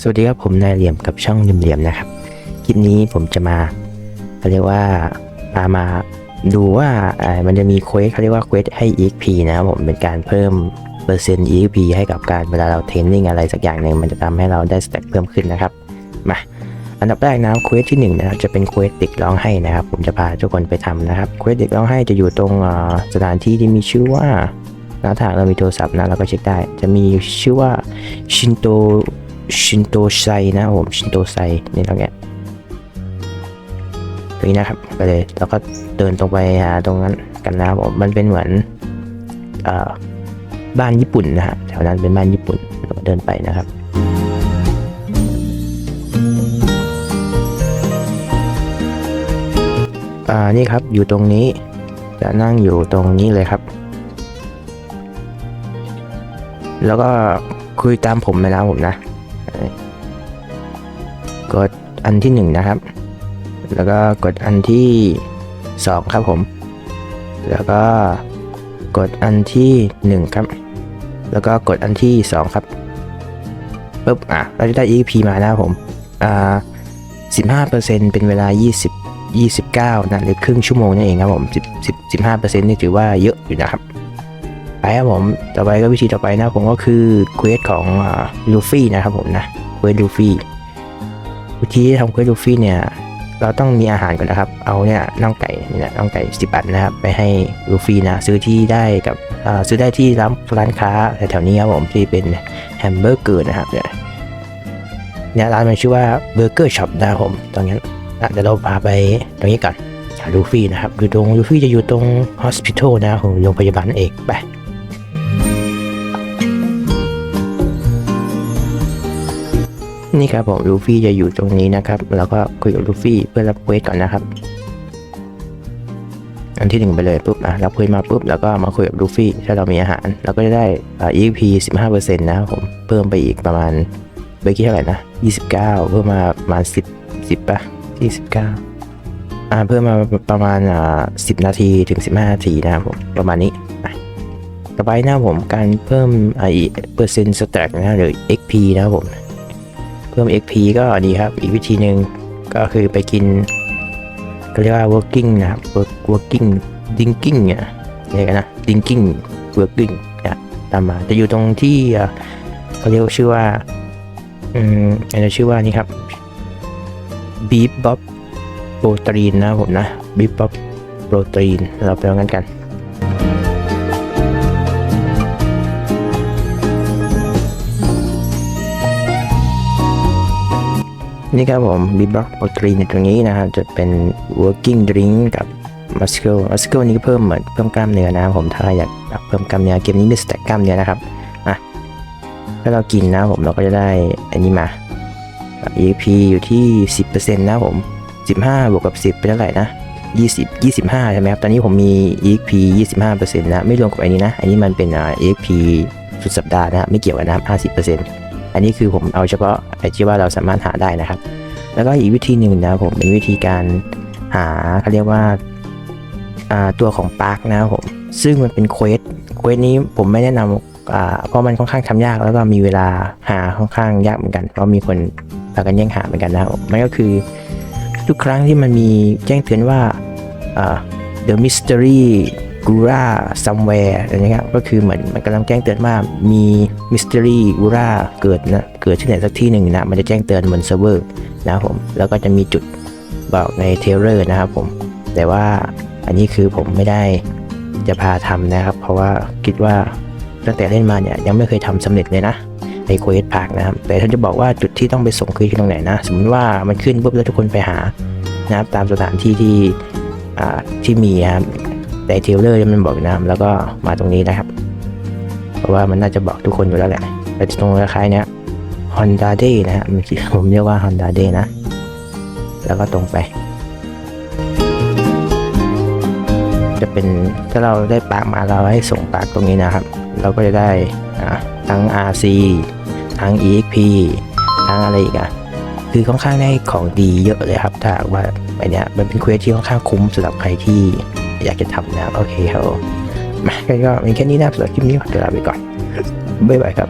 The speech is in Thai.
สวัสดีครับผมนายเหลี่ยมกับช่องเหลี่ยมๆนะครับ คลิปนี้ผมจะมาเขาเรียกว่าพามาดูว่าอ่ามันจะมีเควสเขาเรียกว่าเควสให้ EXP นะครับผมเป็นการเพิ่มเปอร์เซ็นต์ EXP ให้กับการเวลาเราเทรนนิ่งอะไรสักอย่างหนึ่งมันจะทำให้เราได้สเต็ปเพิ่มขึ้นนะครับ มาอันดับแรกนะครับเควสที่หนึ่งนะครับจะเป็นเควสเด็กร้องให้นะครับ ผมจะพาทุกคนไปทำนะครับเควสเด็กร้องให้จะอยู่ตรงสถานที่ที่มีชื่อว่าถ้าหากเรามีโทรศัพท์นะเราก็เช็คได้ จะมีชื่อว่าชินโต ชินโตไซนะผมชินโตไซนี่แล้วแกตรงนี้นะครับไปเลยแล้วก็เดินตรงไปหาตรงนั้นกันนะครับผมมันเป็นเหมือนอบ้านญี่ปุ่นนะฮะแถวนั้นเป็นบ้านญี่ปุ่นเราเดินไปนะครับอ่านี่ครับอยู่ตรงนี้จะนั่งอยู่ตรงนี้เลยครับ แล้วก็คุยตามผมไปนะผมนะ กดอันที่หนึ่งนะครับ แล้วก็กดอันที่สองครับผม แล้วก็กดอันที่หนึ่งครับ แล้วก็กดอันที่สองครับปุ๊บอะเราจะได้ EP มานะครับผมอ่าสิบห้าเปอร์เซ็นต์เป็นเวลายี่สิบยี่สิบเก้านะหรือครึ่งชั่วโมงนั่นเองครับผมสิบสิบห้าเปอร์เซ็นต์นี่ถือว่าเยอะอยู่นะครับไปครับผม ต่อไปก็วิธีต่อไปนะผมก็คือเควสของลูฟี่นะครับผมนะเควสลูฟี่ วิธีที่ทำเควสลูฟี่เนี่ยเราต้องมีอาหารก่อนนะครับ เอาเนี่ยน่องไก่นี่ยน่องไก่สิบอันนะครับ ไปให้ลูฟี่นะ ซื้อที่ได้กับซื้อได้ที่ร้านร้านค้าแถวๆนี้ครับผมที่เป็นแฮมเบอร์เกอร์นะครับเนี่ยเนี่ยร้านมันชื่อว่าเบอร์เกอร์ช็อปนะครับผมตรงนั้นเดี๋ยวเราพาไปตรงนี้ก่อนหาลูฟี่นะครับอยู่ตรงลูฟี่จะอยู่ตรงฮอสพิทอลนะครับผมโรงพยาบาลเองไป นี่ครับผมลูฟี่จะอยู่ตรงนี้นะครับ แล้วก็คุยกับลูฟี่เพื่อรับเควสก่อนนะครับ อันที่หนึ่งไปเลยปุ๊บอะรับเควสมาปุ๊บแล้วก็มาคุยกับลูฟี่ถ้าเรามีอาหารเราก็จะได้อ่า EP 15%นะครับผมเพิ่มไปอีกประมาณเบกี้เท่าไหร่นะ 29 เพิ่มมาประมาณ 10 10ป่ะ29อ่าเพิ่มมาประมาณอ่า10 นาทีถึง 15 นาทีนะครับผมประมาณนี้ต่อไปนะผมการเพิ่มอ่าอีเปอร์เซ็นต์สแต็กนะหรือ XP นะครับผม เพิ่ม XP ก็ดีครับ อีกวิธีหนึ่งก็คือไปกินก็เรียกว่า working นะครับ work working drinking เนี่ยเรียกกันนะ drinking working เนี่ยตามมาจะอยู่ตรงที่เขาเรียกชื่อว่าอืมอันนี้ชื่อว่านี่ครับ beef bob protein นะผมนะ beef bob protein เราไปลองกันกัน นี่ครับผมบีบล็อกโปรตีนในตรงนี้นะครับ จะเป็น working drink กับ muscle muscle นี้เพิ่มเหมือนเพิ่มกล้ามเนื้อนะครับผมถ้าอยากเพิ่มกล้ามเนื้อเกมนี้มีสแต็กกล้ามเนื้อนะครับอะถ้าเรากินนะผมเราก็จะได้อันนี้มา EP อยู่ที่ 10%นะผม 15 บวกกับ 10 เป็นเท่าไหร่นะ 20 25 ใช่ไหมครับ ตอนนี้ผมมี EP 25%นะ ไม่รวมกับอันนี้นะ อันนี้มันเป็น EP สุดสัปดาห์นะไม่เกี่ยวกันนะครับ50% อันนี้คือผมเอาเฉพาะไอ้ที่ว่าเราสามารถหาได้นะครับ แล้วก็อีกวิธีหนึ่งนะผมเป็นวิธีการหาเขาเรียกว่าตัวของปาร์คนะครับผมซึ่งมันเป็นเควสเควสนี้ผมไม่แนะนำเพราะมันค่อนข้างทำยากแล้วก็มีเวลาหาค่อนข้างยากเหมือนกัน เพราะมีคนพากันแย่งหาเหมือนกันนะครับผมมันก็คือทุกครั้งที่มันมีแจ้งเตือนว่า The Mystery อ่า The Mystery Gura Somewhere อะไรเงี้ยก็คือเหมือนมันกำลังแจ้งเตือนว่ามี Mystery Gura เกิดนะเกิดที่ไหนสักที่หนึ่งนะมันจะแจ้งเตือนบนเซิร์ฟเวอร์นะครับผมแล้วก็จะมีจุดบอกในเทเลอร์นะครับผมแต่ว่าอันนี้คือผมไม่ได้จะพาทำนะครับ เพราะว่าคิดว่าตั้งแต่เล่นมาเนี่ยยังไม่เคยทำสำเร็จเลยนะในเควสพาร์คนะครับแต่ท่านจะบอกว่าจุดที่ต้องไปส่งคือที่ตรงไหนนะ สมมติว่ามันขึ้นปุ๊บแล้วทุกคนไปหานะครับตามสถานที่ที่ที่มีนะครับ แต่เทเลอร์มันบอกนะครับแล้วก็มาตรงนี้นะครับ เพราะว่ามันน่าจะบอกทุกคนอยู่แล้วแหละแต่ตรงคล้ายๆเนี้ย Honda Day นะฮะมันผมเรียกว่า Honda Day นะ แล้วก็ตรงไป จะเป็นถ้าเราได้ปากมาเราให้ส่งปากตรงนี้นะครับ เราก็จะได้ทั้ง RC ทั้ง EXP ทั้งอะไรอีกอะคือค่อนข้างได้ของดีเยอะเลยครับ ถ้าว่าไอเนี้ยมันเป็นเควสที่ค่อนข้างคุ้มสำหรับใครที่ อยากจะทำนะครับโอเคครับมาก็มีแค่นี้นะครับสำหรับคลิปนี้ขอตัวลาไปก่อนบ๊ายบายครับ